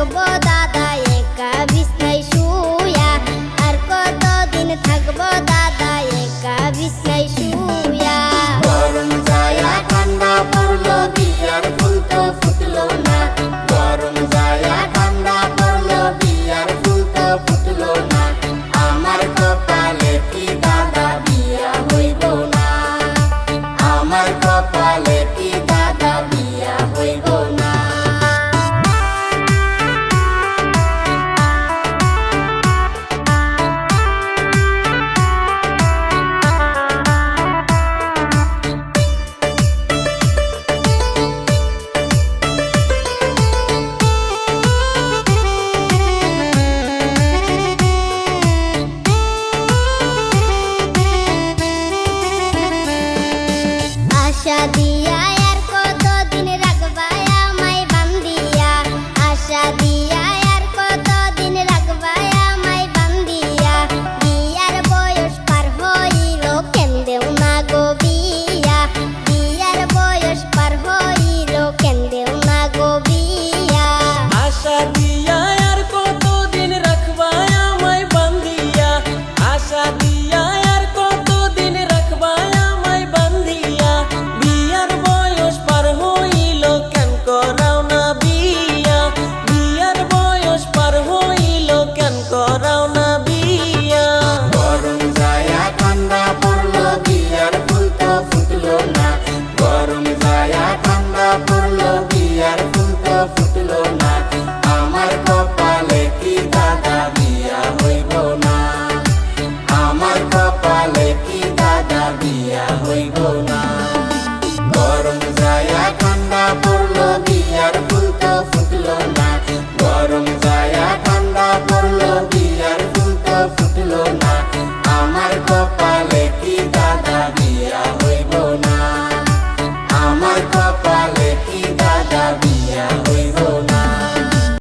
থাকব দাদা একা বিষ্ণায় শুয়া আর কতদিন থাকব দাদা একা বিষ্ণায় Yeah, we go.